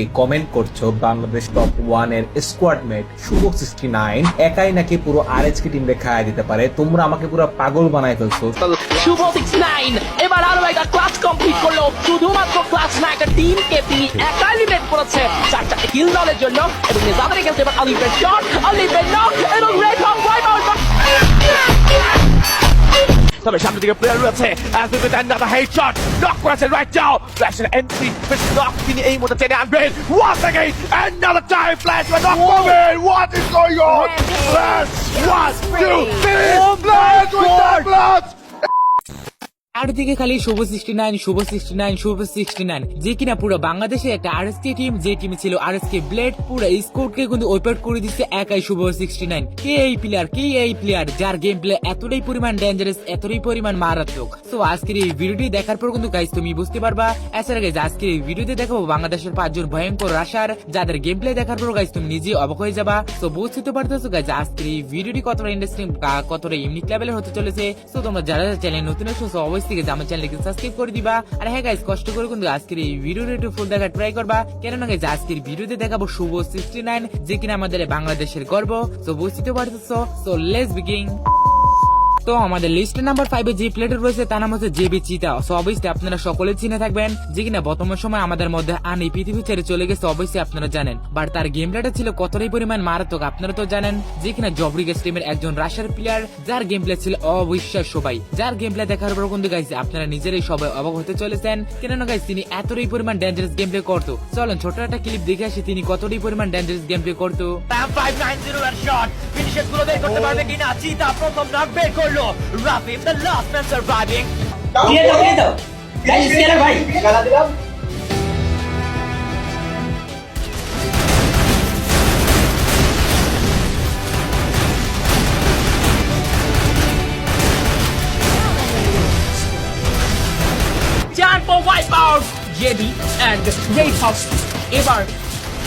Comment করছ, Bangladesh top ওয়ানের squad mate Shuvo sixty nine একাই নাকি পুরো আর এইচ কে টিম খাওয়া দিতে পারে? তোমরা আমাকে পুরো পাগল বানায় ফেলছো। শুভ সিক্সটি নাইন এবার আরও একটা ক্লাস কমপ্লিট করল। শুধুমাত্র ক্লাস না, একটা টিম কে তিনি একা লিমিট করেছে। চারটা কিল দলের জন্য, এবং যাদের খেলছে এবার অলিভের শট অলিভের নক এবং তবে সামনের দিকে প্লেয়ার রয়েছে as if with another headshot knock করেছে right now flash এর entry ফিশ knock তিনি এই মুহূর্তে টেনে আনবেন once again another time flash but not coming what is going on flash one two three flash with that flash আর দিকে খালি Shuvo sixty nine Shuvo sixty nine Shuvo sixty nine যে কিনা পুরো বাংলাদেশে একটা আর এস কে টিম যে team ছিল R S K blade পুরো স্কোরকে কিন্তু ওয়েপেট করে দিচ্ছে একাই শুভ সিক্সটি নাইন কে এই প্লেয়ার কে এই প্লেয়ার যার গেম প্লে এতটাই পরিমাণ ডেঞ্জারাস এতটাই পরিমাণ মারাত্মক। তো আজকের এই ভিডিওটি দেখার পর কিন্তু গাইজ তুমি বুঝতে পারবা এছাড়া গাইজ আজকের এই ভিডিওতে দেখাবো বাংলাদেশের পাঁচজন ভয়ঙ্কর রাশার যাদের গেম প্লে দেখার পর গাইজ তুমি নিজে অবাক হয়ে যাবা। তো বুঝতে পারতেছো গাইজ আজকের এই ভিডিওটি কতটা ইন্টারেস্টিং কতটা ইউনিক লেভেলের হতে চলেছে। তো তোমরা যারা চ্যানেল নতুন এসেছ অবশ্যই guys আমার চ্যানেলকে সাবস্ক্রাইব করে দিবা। আর হ্যাঁ গাইজ কষ্ট করে কিন্তু আজকের এই ভিডিওটা একটু ফুল দেখা ট্রাই করবা। কেননা গাইজ আজকের ভিডিওতে দেখাবো শুভ সিক্সটি নাইন যে কিনা আমাদের বাংলাদেশের গর্ব। তো বুঝতে পারতেছো। তো লেটস বিগিং তো আমাদের লিস্ট নাম্বার ফাইভে যে প্লেয়ার রয়েছে, তার নাম হচ্ছে জেবি চিতা অবশ্যই আপনারা সকলে চিনে থাকবেন যে কিনা বর্তমান সময় আমাদের মধ্যে আন পৃথিবী ছেড়ে চলে গেছে অবশ্যই আপনারা জানেন। বাট তার গেম প্লেটা ছিল কতটাই পরিমাণ মারাত্মক, আপনারা তো জানেন যে কিনা জবরিগেস টিমের একজন রাশিয়ার প্লেয়ার যার গেম প্লে ছিল অবিশ্বাস সবাই যার গেম প্লে দেখার পর কিন্তু গাইছে আপনারা নিজেরাই সবাই অবাক হতে চলেছেন। কেননা গাইজ তিনি এতটাই পরিমাণ ডেঞ্জারাস গেম প্লে করতো। চলেন ছোট একটা ক্লিপ দেখে আসি তিনি কতটাই পরিমাণ ডেঞ্জারাস গেম প্লে করতো Ram 590 এর শট ফিনিশেরগুলো বের করতে পারবে কিনা? চিতা প্রথম নক বের করল। রাফিম দ্য লাস্ট ম্যান সার্ভাইভিং দিয়ে দাও দিয়ে দাও গাইস স্ক্যানার ভাই গালা দিলাম চার পো wipe out JB and red হক এবার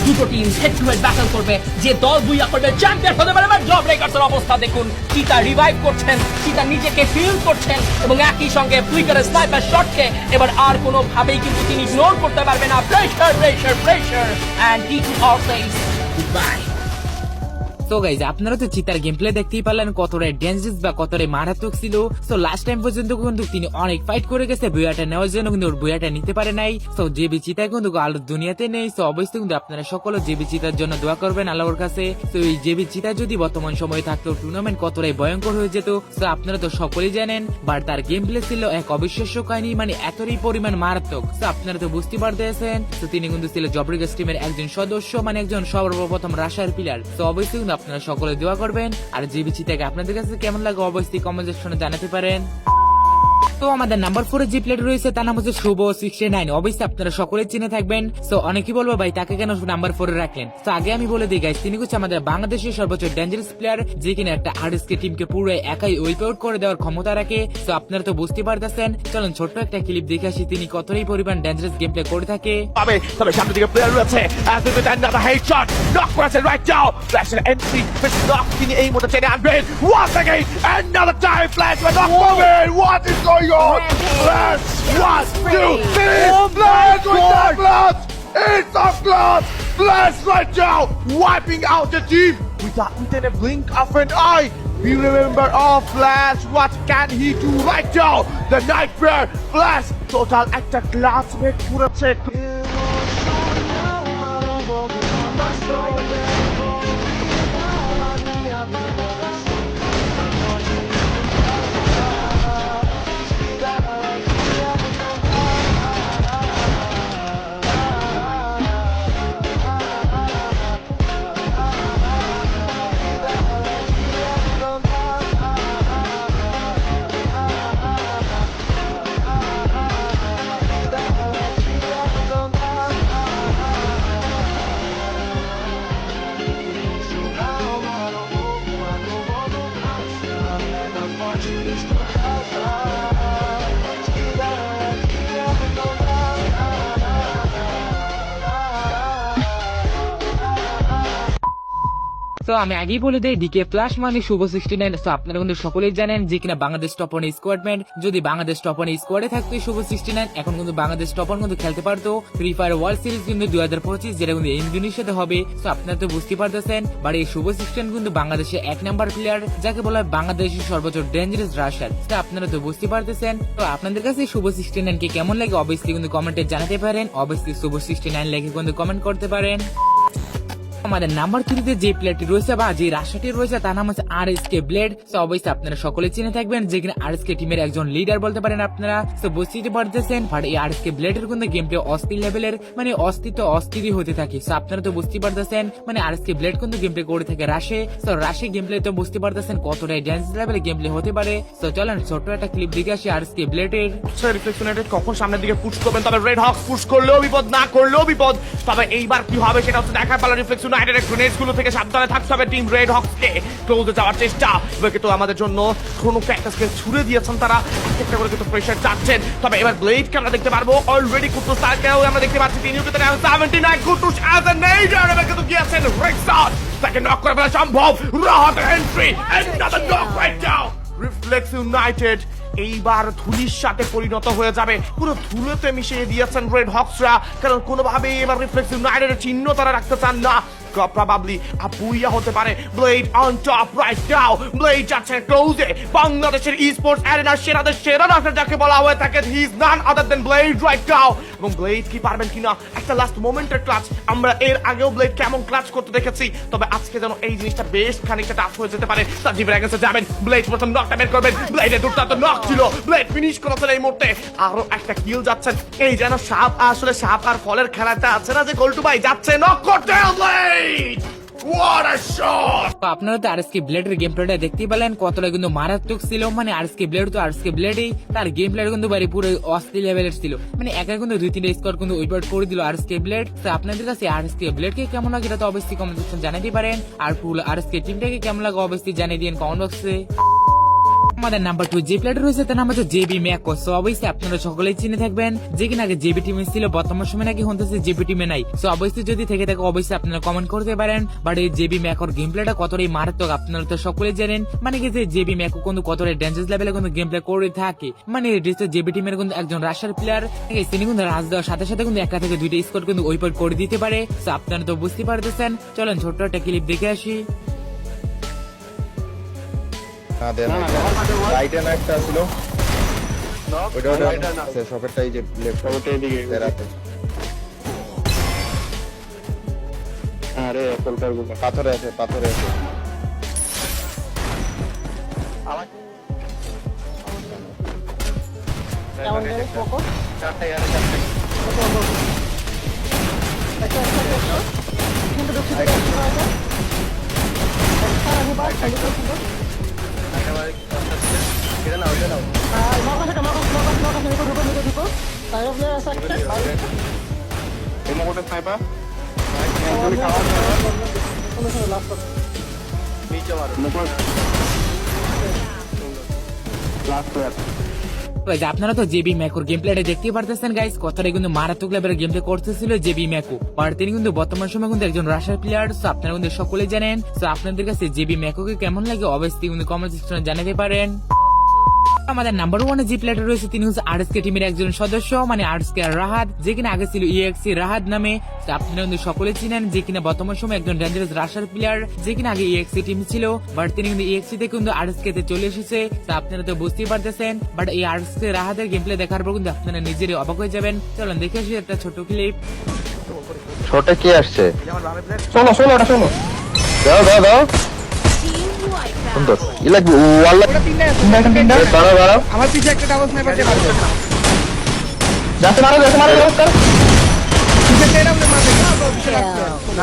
দুটো team head to head battle করবে। যে দল বুইয়া করবে চ্যাম্পিয়ন হতে পারে, এবার জব রেকার্সের অবস্থা দেখুন। চিতা রিভাইভ করছেন চিতা নিজেকে ফিল করছেন, এবং একই সঙ্গে ফ্লিকারের স্নাইপার শটকে এবার আর কোনো ভাবেই কিন্তু তিনি ইগনোর করতে পারবে না। Pressure pressure pressure and T to all place goodbye তো গাইজ আপনারা তো চিতার গেম প্লে দেখতেই পারলেন কতটাই ডেঞ্জারাস বা কতটাই মারাত্মক ছিল। তো লাস্ট টাইম পর্যন্ত কিন্তু তিনি অনেক ফাইট করে গেছে বইয়াটা নেওয়ার জন্য কিন্তু ওর বইয়াটা নিতে পারে নাই। তো যে চিতা কিন্তু আলোর দুনিয়াতে নেই। তো অবশ্যই কিন্তু আপনারা সকলে জেবি চিতার জন্য দোয়া করবেন আল্লাহর কাছে। তো এই জেবি চিতা যদি বর্তমান সময়ে থাকতো টুর্নামেন্ট কতটাই ভয়ঙ্কর হয়ে যেত তো আপনারা তো সকলেই জানেন বাট তার গেম প্লে ছিল এক অবিশ্বাস্য কাহিনী মানে এতই পরিমাণ মারাত্মক। তো আপনারা তো বুঝতে পারতেছেন তো তিনি কিন্তু ছিল জবরিগাস টিমের একজন সদস্য মানে একজন সর্বপ্রথম রাশার প্লেয়ার তো অবশ্যই কিন্তু আপনারা সকলে দোয়া করবেন। আর জিবিসি থেকে আপনাদের কাছে কেমন লাগে অবশ্যই কমেন্ট সেকশনে জানাতে পারেন। তো আমাদের নাম্বার ফোর যে প্লেয়ার রয়েছে, তার নাম হচ্ছে শুভ সিক্সটি নাইন অবশ্যই আপনারা সকলে চিনে থাকবেন। তো অনেকেই বলব ভাই, তাকে কেন নাম্বার ফোরে রাখলেন? তো আগে আমি বলে দিই গাইস তিনি হচ্ছে আমাদের বাংলাদেশের সর্বোচ্চ ডেঞ্জারাস প্লেয়ার যে কিনা একটা আরএসকে টিমকে পুরো একাই উইপ আউট করে দেওয়ার ক্ষমতা রাখে। তো আপনারা তো বুঝতে পারতেছেন। চলুন, ছোট্ট একটা ক্লিপ দেখে আসি, তিনি কতটাই পরিমাণ ডেঞ্জারাস গেম প্লে করে থাকে। পাবে, তবে সামনের দিকে প্লেয়ার রয়েছে। As if with another headshot knock করেছে right now flash এর entry ফিশ knock, তিনি এই মুহূর্তে টেনে আনবেন। Once again, another time flash but not coming what is going on? Let's one, two, three. Let's with. It's a gloves. Let's right now, wiping out the team without within a blink of an eye. We remember all Flash, what can he do right now? The Nightmare Flash, total attack, glass, make sure check. তো আমি আগেই বলে দেই decay plus মানে শুভ sixty nine তো আপনারা কিন্তু সকলেই জানেন যে কিনা বাংলাদেশ টপ ওয়ান স্কোয়াডমেন্ট যদি বাংলাদেশ টপ ওয়ান স্কোয়াডে থাকতো শুভ সিক্সটি নাইন এখন কিন্তু বাংলাদেশ টপ ওয়ান কিন্তু খেলতে পারতো। ফ্রি ফায়ার ওয়ার্ল্ড সিরিজ কিন্তু দুই হাজার পঁচিশ, যেটা কিন্তু ইন্দোনেশিয়াতে হবে। তো আপনারা তো বুঝতে পারতেছেন বাট এই শুভ সিক্সটি কিন্তু বাংলাদেশের এক নাম্বার প্লেয়ার যাকে বলা হয় বাংলাদেশের সর্বোচ্চ ডেঞ্জারাস রাশার তো আপনারা তো বুঝতে পারতেছেন। তো আপনাদের কাছে শুভ সিক্সটি নাইন কে কেমন লাগে অবশ্যই কিন্তু কমেন্টে জানাতে পারেন। অবশ্যই শুভ সিক্সটি নাইন লেখে কিন্তু কমেন্ট করতে পারেন। আমাদের নাম্বার থ্রিতে যে প্লেয়ারটি রয়েছে বা যে রাশাটি রয়েছে, তার নাম হচ্ছে আর এস কে ব্লেড অবশ্যই আপনারা সকলে চিনে থাকবেন যেখানে আর এস কে টিমের একজন লিডার বলতে পারেন আপনারা। বুঝতে পারতেছেন বাট এই আর এস কে ব্লেডের কিন্তু গেম প্লে অস্থির লেভেলের মানে অস্থির অস্থিরই হতে থাকে। তো আপনারা তো বুঝতে পারতেছেন মানে আর এস কে ব্লেড কিন্তু গেম প্লে করে থাকে রাশে তো রাশে গেম প্লে তো বুঝতে পারতেছেন কতটাই ড্যান্স লেভেলে গেম প্লে হতে পারে। তো চলেন ছোট্ট একটা ক্লিপ দেখে আসি আর এস কে ব্লেডের ইউনাইটেড কখন সামনের দিকে পুশ করবেন? তবে রেড হক্স পুশ করলেও বিপদ, না করলেও বিপদ। তবে এইবার কি হবে সেটা হচ্ছে দেখার পালা রিফ্লেক্স ইউনাইটেডের গ্রেনেডসগুলো থেকে সাবধানে থাকতে হবে টিম রেড হক্স কে ক্লোজে যাওয়ার চেষ্টা। এবার কিন্তু আমাদের জন্য ক্রোনো ক্যাক্টাসকে ছুড়ে দিয়েছেন তারা। এক একটা করে কিন্তু প্রেশার যাচ্ছেন তবে এবার ব্লেডকে আমরা দেখতে পারব। অলরেডি কুটুস তারকেও আমরা দেখতে পাচ্ছি। তিনি কিন্তু সেভেন্টি নাইন অ্যাজ এ নেইডার এবার কিন্তু গিয়েছেন রেক্সার তাকে নক করে ফেলা সম্ভব। Rahat entry another knock right down reflex united এইবার ধুলির সাথে পরিণত হয়ে যাবে। পুরো ধুলোতে মিশিয়ে দিয়েছেন রেড হক্সরা কারণ কোনোভাবেই এবার চিহ্ন তারা রাখতে চান না। প্রবাবলি আপুইয়া হতে পারে। Blade on top right now blade যাচ্ছে ক্লোজে বাংলাদেশের ই স্পোর্টস অ্যারেনার সেরাদের সেরা রাশার যাকে বলা হয়ে থাকে he is none other than blade right now এবং ব্লেড কি পারবেন কিনা একটা লাস্ট মোমেন্টের ক্লাচ আমরা এর আগেও ব্লেড কেমন ক্লাচ করতে দেখেছি। তবে আজকে যেন এই জিনিসটা বেশ খানিকটা টাফ হয়ে যেতে পারে। সাজিবের আগে যাবেন। ব্লেড প্রথম নকটা বের করবেন। ব্লেডের দুর্দান্ত নক ছিল। ব্লেড ফিনিশ করেছেন এই মুহূর্তে। আরও একটা কিল যাচ্ছেন। এই যেন সাপ, আসলে সাপ আর ফলের খেলাটা আছে না যে গোলটু ভাই যাচ্ছে নক করতে ব্লেড What a shot! আপনারা তো আরএসকে ব্লেডের গেম প্লেটা দেখতেই পেলেন, কতটা কিন্তু মারাত্মক ছিল। মানে আরএসকে ব্লেড তো আরএসকে ব্লেডই তার গেম প্লেটা কিন্তু বাড়ি পুরো অস্থির লেভেলের ছিল। মানে একা কিন্তু দুই তিনটা স্কোর কিন্তু উইপার করে দিল আরএসকে ব্লেড তো আপনাদের কাছে আরএসকে ব্লেড কে কেমন লাগে এটা তো অবশ্যই কমেন্ট সেকশন জানাতে পারেন। আর ফুল আরএসকে টিমটাকে কেমন লাগে অবশ্যই জানিয়ে দিন কমেন্ট বক্সে আমাদের নাম্বার টু যে প্লেয়ার রয়েছে, তার নাম হচ্ছে জেবি ম্যাকো সো অবশ্যই আপনারা সকলেই চিনে থাকবেন যে কিনা আগে জেবি টিমে ছিল বর্তমান সময় নাকি হতেছে জেবি টিমে নাই। সো অবশ্যই যদি থেকে থাকে অবশ্যই আপনারা কমেন্ট করতে পারেন। বাট এই জেবি ম্যাকোর গেম প্লেটা কতটাই মারাত্মক, আপনারা তো সকলেই জানেন। মানে কি যে জেবি ম্যাকো কিন্তু কতটাই ডেঞ্জারাস লেভেলে কিন্তু গেম প্লে করে থাকে। মানে জেবি টিমের কিন্তু একজন রাশার প্লেয়ার তিনি কিন্তু রাজ দেওয়ার সাথে সাথে কিন্তু একটা থেকে দুইটা স্কোর কিন্তু ওইপর করে দিতে পারে। সো আপনারা তো বুঝতে পারতেছেন। চলেন ছোট্ট একটা ক্লিপ দেখে আসি। না দেন রাইটে না একটা ছিল। শপেরটা এই যে লেফট শপেরটা এদিকে রাতে আরে ফিল্টারগুলো। পাথরে আছে পাথরে আছে। চারটাই আরে চারটাই এটা নাও এটা নাও এই মোটর স্নাইপার নিচে মারো মোটর লাস্ট প্লেয়ার Guys, আপনারা তো জেবি ম্যাকুর গেম প্লেটা দেখতেই পারতেছেন গাইস কথাটা কিন্তু মারাত্মক লেভেলের গেম প্লে করতেছিল জেবি ম্যাকু। আর তিনি কিন্তু বর্তমান সময় কিন্তু একজন রাশিয়ার প্লেয়ার সো আপনারা কিন্তু সকলে জানেন। সো আপনাদের কাছে জেবি ম্যাকুকে কেমন লাগে অবশ্যই কিন্তু কমেন্ট সেকশনে জানাতে পারেন। আমাদের নাম্বার ওয়ানে যে প্লেয়ার রয়েছে তিনি হচ্ছে আরএসকে টিমের একজন সদস্য মানে আরএসকে রাহাত যে কিনা আগে ছিল ইএক্সি রাহাত নামে। আপনারা কিন্তু সকলে চিনেন যে কিনা বর্তমান সময় একজন ডেঞ্জারাস রাশার প্লেয়ার যে কিনা আগে ইএক্সি টিম ছিল বাট তিনি কিন্তু ইএক্সি থেকে কিন্তু আরএসকে তে চলে এসেছে তো আপনারা তো বুঝতেই পারতেছেন। বাট এই আরএসকে রাহাতের গেম প্লে দেখার পর কিন্তু আপনারা নিজেরই অবাক হয়ে যাবেন। চলুন দেখে আসি একটা ছোট ক্লিপ ছোট কি আসছে? শোনো শোনো ওটা শোনো। দাও দাও দাও। সুন্দর। ই লাগবে ওয়াল লাগবে দাঁড়াও দাঁড়াও। আমার পিছে একটা ডাবল স্নাইপার চেপে মারবে। যাতে মারো যাতে মারো যাতে কর পিছে একটা ডাবল মারবে?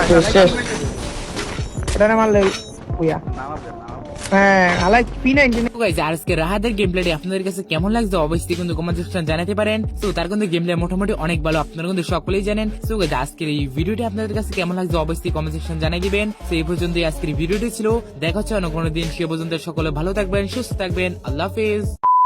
শেষ শেষ। এটা না মারলে উইয়া না মারবে লাগছে? অবশ্যই কিন্তু জানাতে পারেন। তো তার কিন্তু গেম মোটামুটি অনেক ভালো, আপনারা কিন্তু সকলেই জানেন। আজকের এই আপনাদের কাছে কেমন লাগছে জানিয়ে আজকের ছিল। দেখা হচ্ছে সে পর্যন্ত সকলে ভালো থাকবেন, সুস্থ থাকবেন। আল্লাহ হাফেজ।